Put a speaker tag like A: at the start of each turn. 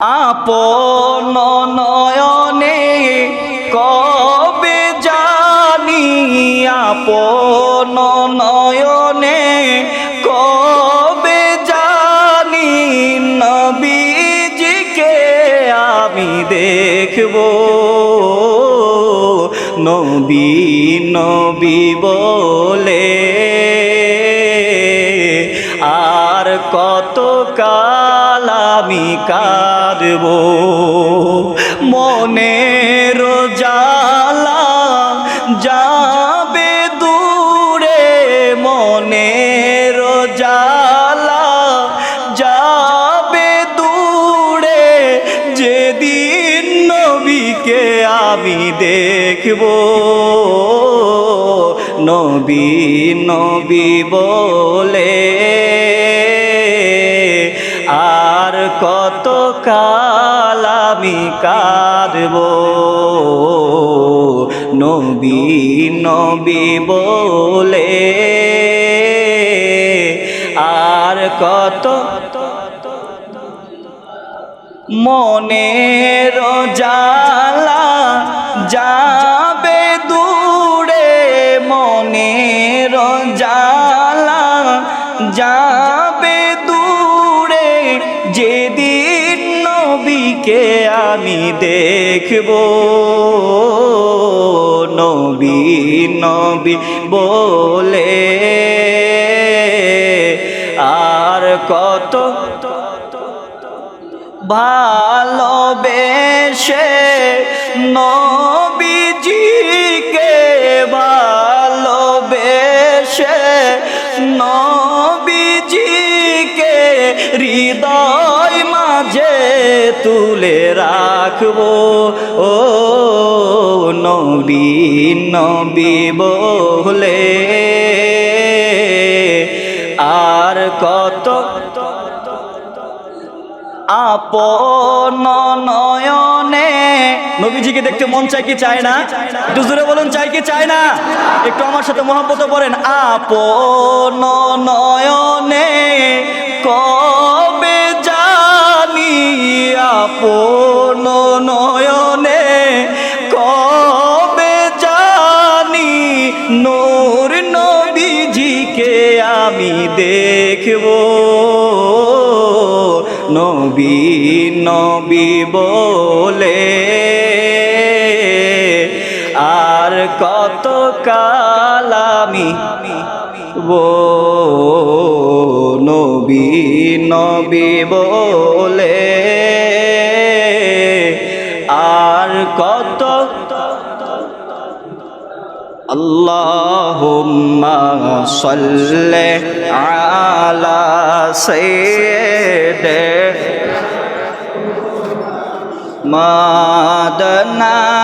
A: আপন নয়নে কবে জানি আপন নয়নে কবে জানি নবীজিকে আমি দেখব। নবী নবী বলে আর কত কাল আমি কাঁদব। মনের জালা যাবে দূরে। মনের জালা দূরে। যেদিন নবীকে আমি দেখব, নবী নবী বলে কত কাল আমি কাঁদব। নবী নবী বলে আর কত মনের জালা যাবে নবীকে আমি দেখব। নবী নবী বলে আর কত ভালোবেসে নবীজিকে ভালোবেসে নবীজিকে হৃদয় মাঝে তুলে রাখব। ও নবী নবী বলে আর কত আপন নয়নে। নবীজিকে দেখতে মন চাই কি চায় না? একটু জোরে বলুন চাই কি চায় না? একটু আমার সাথে মোহাম্মত বলেন আপন নয়নে কবে নূর নবীজিকে আমি দেখব। নবী নবী বলে আর কত কাল আমি ও নবী নবী বলে আর কত اللهم صل على سيدنا مادنا